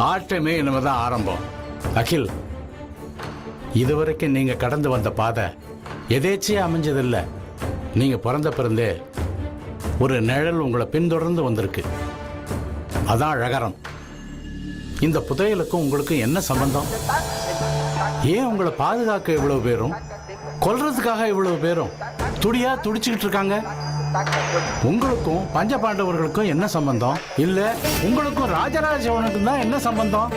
ஆட்டமே இனிமேதான் ஆரம்பம். அகில் இதுவரைக்கும் நீங்க கடந்து வந்த பாதை எதேச்சியே அமைஞ்சதில்லை. நீங்க பிறந்த பிறந்தே ஒரு நிழல் உங்களை பின்தொடர்ந்து வந்திருக்கு. அதான் அழகரம். இந்த புதையலுக்கும் உங்களுக்கும் என்ன சம்பந்தம்? ஏன் உங்களை பாதுகாக்க இவ்வளவு பேரும்? கொல்றதுக்காக இவ்வளவு பேரும்? துடியா துடிச்சுக்கிட்டு இருக்காங்க? உங்களுக்கும் பஞ்ச பாண்டவர்களுக்கும் என்ன சம்பந்தம்? இல்ல உங்களுக்கும் ராஜராஜ சோழனுக்கும் தான் என்ன சம்பந்தம்?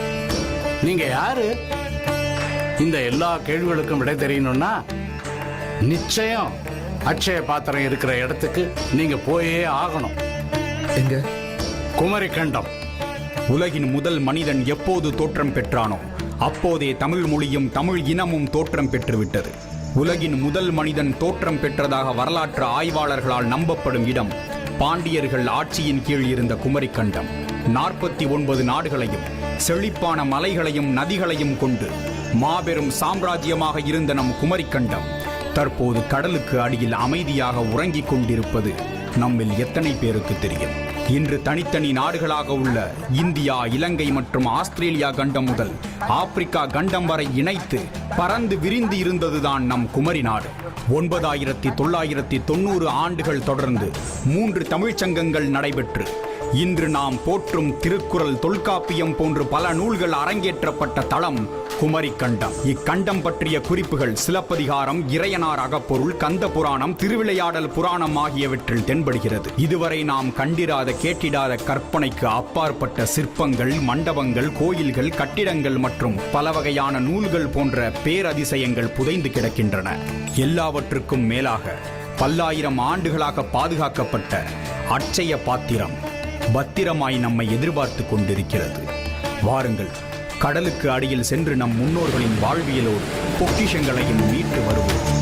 நீங்க யாரு? இந்த எல்லா கேள்விகளுக்கும் விடை தெரியணும்னா நிச்சயம் அட்சய பாத்திரம் இருக்கிற இடத்துக்கு நீங்க போயே ஆகணும். எங்க? குமரி கண்டம் உலகின் முதல் மனிதன் எப்போது தோற்றம் பெற்றானோ அப்போதே தமிழ் மொழியும் தமிழ் இனமும் தோற்றம் பெற்றுவிட்டது. உலகின் முதல் மனிதன் தோற்றம் பெற்றதாக வரலாற்று ஆய்வாளர்களால் நம்பப்படும் இடம் பாண்டியர்கள் ஆட்சியின் கீழ் இருந்த குமரிக்கண்டம். நாற்பத்தி ஒன்பது நாடுகளையும் செழிப்பான மலைகளையும் நதிகளையும் கொண்டு மாபெரும் சாம்ராஜ்யமாக இருந்த நம் குமரிக்கண்டம் தற்போது கடலுக்கு அடியில் அமைதியாக உறங்கிக் கொண்டிருப்பது நம்மில் எத்தனை பேருக்கு தெரியும்? இன்று தனித்தனி நாடுகளாக உள்ள இந்தியா இலங்கை மற்றும் ஆஸ்திரேலியா கண்டம் முதல் ஆப்பிரிக்கா கண்டம் வரை இணைத்து பறந்து விரிந்து இருந்ததுதான் நம் குமரி நாடு. ஒன்பதாயிரத்தி தொள்ளாயிரத்தி தொண்ணூறு ஆண்டுகள் தொடர்ந்து மூன்று தமிழ்ச்சங்கங்கள் நடைபெற்று இன்று நாம் போற்றும் திருக்குறள் தொல்காப்பியம் போன்று பல நூல்கள் அரங்கேற்றப்பட்ட தளம் குமரிக்கண்டம். இக்கண்டம் பற்றிய குறிப்புகள் சிலப்பதிகாரம் இறையனார் அகப்பொருள் கந்த புராணம் திருவிளையாடல் புராணம் ஆகியவற்றில் தென்படுகிறது. இதுவரை நாம் கண்டிராத கேட்டிடாத கற்பனைக்கு அப்பாற்பட்ட சிற்பங்கள் மண்டபங்கள் கோயில்கள் கட்டிடங்கள் மற்றும் பல வகையான நூல்கள் போன்ற பேரதிசயங்கள் புதைந்து கிடக்கின்றன. எல்லாவற்றுக்கும் மேலாக பல்லாயிரம் ஆண்டுகளாக பாதுகாக்கப்பட்ட அட்சய பாத்திரம் பத்திரமாய் நம்மை எதிர்பார்த்து கொண்டிருக்கிறது. வாருங்கள் கடலுக்கு அடியில் சென்று நம் முன்னோர்களின் வாழ்வியலோடு பொக்கிஷங்களையும் மீட்டு வருவோம்.